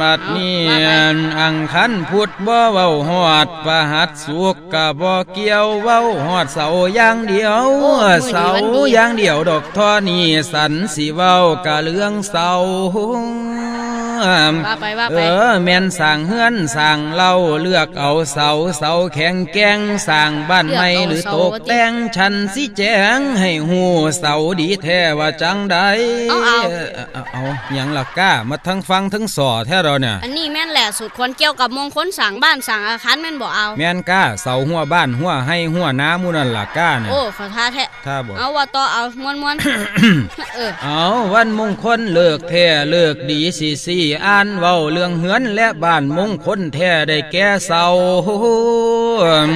บัดนี้อังคันพุทธบ่เว้าหอดประหัดสุกกะบ่เกี่ยวเว้าหอดเสาอย่างเดียวเสาอย่างเดียวดอกท่อนี้สันสิเว้ากะเรื่องเสา ว่าไปว่าเอไปอแม่นสร้างเฮือนสร้างเล่าเลือกเอาเสาเสาแข็งแกร่งสร้างบ้านใหม่หรือตกแต่งฉันสิแจ้งให้หูเสาดีแท้ว่าจังใดเอาเอาเอาเอาหยังล่ะก้ามาทั้งฟังทั้งสอแท้เราเนี่ยอันนี้แม่นแหละ สุดควรเกี่ยวกับมงคลสั่งบ้านสั่งอาคารแม่นบ่เอาแม่นก้าเสาหัวบ้านหัวให้หัวน้ามูนั่นล่ะก้าเนี่ยโอ้ขอท้าแท้ถ้าบอกเอาว่าต่อเอาม้วนม้วนเออเอาวันมงคลเลิกแท้เลิกดีสิสี่อ่านเว้าเรื่องเหือนและบ้านมงคลแท้ได้แก่เสา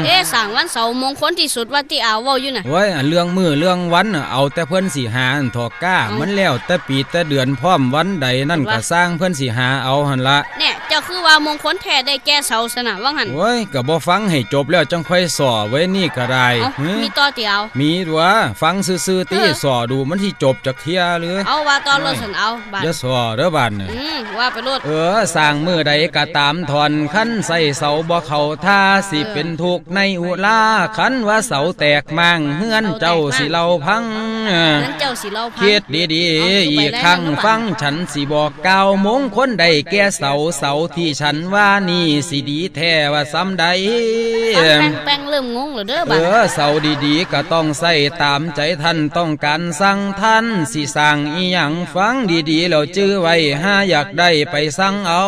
เอ๊ะสั่งวันเสาร์มงคลที่สุดว่าที่เอาเว้าอยู่น่ะโอ้ยอันเรื่องมือเรื่องวันน่ะเอาแต่เพิ่นสิหาอันถอกก้าเอามัมันแล้วแต่ปีแต่เดือนพร้อมวันใดนั่นว่าก็สร้างเพิ่นสิหาเอาหั่นละเนี่ย เจ้าคือว่ามงคลแท้ได้แก่เสาสนะว่างั้นโอ้ยก็บ่ฟังให้จบแล้วจังค่อยสอไว้นี่ก็ได้เอาหึมีต่อที่เอามีดัวฟังซื่อๆตีเออสอดูมันที่จบจากเที่ยหรือเอาว่าต่อรถสันเอาบาดอย่าสอเด้อบ้านน่ะอืมว่าไปรถเออสร้างมือใดก็ตามทอนคันใส่เสาบ่เข้าท่าสิเออเป็นทุกข์ในอุลาคันว่าเสาแตกมั่งเฮือนเจ้าสิเล่าพัง นั้นเจ้าสิเล่าพังคิดดีเอาๆสิอีไปกแล้วครั้งนะลูกอะฟังฉันสิบอกกล่าวมงคลใดแก่เสาเสาที่ฉันว่านี่สิดีแท้ว่าซ้ำใดฟังแป้งแป้งเริ่มงงแล้วเด้อเอบัดอเสาดีๆก็ต้องใส่ตามใจท่านต้องการสั่งท่านสิสั่งอีหยังฟังดีๆแล้วจื้อไว้ห้าอยากได้ไปสั่งเอา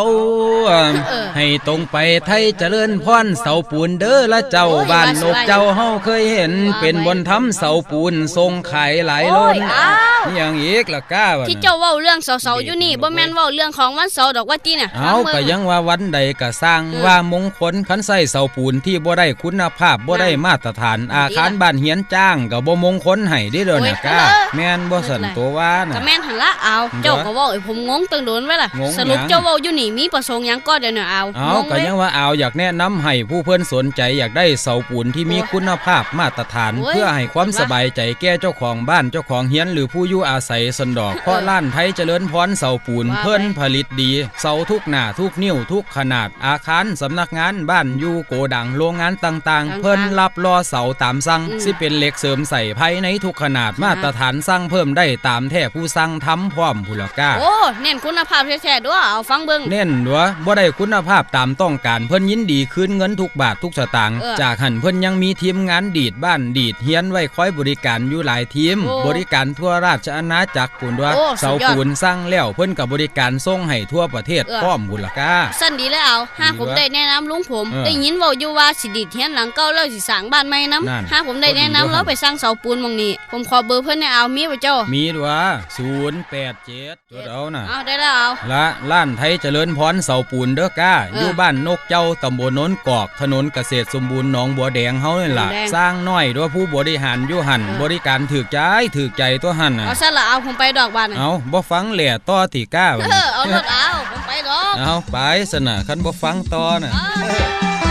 ให้ตรงไปไทยเจริญพรเสาปูนเด้อละเจ้าบ้านนกเจ้าเฮาเคยเห็นเป็นบนทำเสาปูนทรงขายหลายล้นโอ้ยอ้าวนี่อย่างอีกละก้าบัดที่น่ะเจ้าเว้าเรื่องเสาๆอยู่นี่บ่แม่นเว้าเรื่องของวันเสาร์ดอกว่าติน่ะเอาฟัก็บิ่ยังว่าวันใดก็สร้างเออว่ามงคลคันใส่เสาปูนที่บ่ได้คุณภาพบ่ได้มาตรฐาน อาคารบ้านเฮียนจ้างก็บ่มงคลให้เด้อเด้อโอ้ยนะก้าเออแม่นบ่สั่นตัวว่าก็น่ะแม่นหันละเอาเจ้าก็เว้าให้ผมงงตึงโดนไว้ล่ะงงสรุปหยังเจ้าเว้าอยู่นี่มีประสงค์หยังก็เดี๋ยวน่ะเอาเอางงก็เลยยังว่าเอาอยากแนะนำให้ผู้เพิ่นสนใจอยากได้เสาปูนที่มีโอ้คุณภาพมาตรฐานโอ้ยเพื่อให้ความเห็นปะสบายใจแก่เจ้าของบ้านเจ้าของเฮียนหรือผู้อยู่อาศัยสันดอกเพราะร้านไทยเจริญพรเสาปูนว่าไปเพิ่นผลิตดี เสาทุกหน้าทุกนิ้วทุกขนาดอาคารสำนักงานบ้านอยู่โกดังโรงงานต่างๆ เพิ่นรับรอเสาตามสั่งอืมสิเป็นเหล็กเสริมใส่ภายในทุกขนาดมาตรฐานสั่งเพิ่มได้ตามแท้ผู้สั่งทำพร้อมผู้ละก้าโอ้เน้นคุณภาพแท้ๆด้วยเอาฟังเบิ่งเน้นดัวบ่ได้คุณภาพตามต้องการเพิ่นยินดีคืนเงินทุกบาททุกสตางค์เออจากหันเพิ่นยังมีทีมงานดีดบ้านดีดเฮียนไว้คอยบริการอยู่หลายทีมโอ้บริการทั่วราชอาณาจักรปุ่นว่าโอ้สุเสาดยอดปูนสร้างแล้วเพิ่นกับบริการส่งให้ทั่วประเทศเออพร้อมบุญละกาสั้นดีแล้วเอาห้าดีวะผมได้แนะนำลุงผมเออได้ยินเว้าอยู่ว่าสิดีดเทียนหลังเก่าแล้วสิสร้างบ้านใหม่นํนั่นห้าผมได้แนะนำก็ดีด้วยแล้วไปสร้างเสาปูนหมองนี้ ผมขอเบอร์เพิ่นให้เอามีบ่เจ้า มีดัว087จดเอาน่ะเอาได้แล้วเอาละล้านไทยเจริญพรเสาปูนเด้อก้าเออออยู่บ้านนกเจ้าตำบลโน้นกอกถนนเกษตรสมบูรณ์หนองบัวแดงเฮานี่ล่ะบัวแดงสร้างน้อยด้วยผู้บริหารอยู่หันเออบริการถือใจถือใจตัวหันน่ะเอาซะละเอาผมไปดอกบานน่ะเอาบ่ฟังแหล่ต่อติก้าบัดเอนี้อเอารถเอาผมไปดอกเอาไปสนะคันบ่ฟังต่อน่ะเอา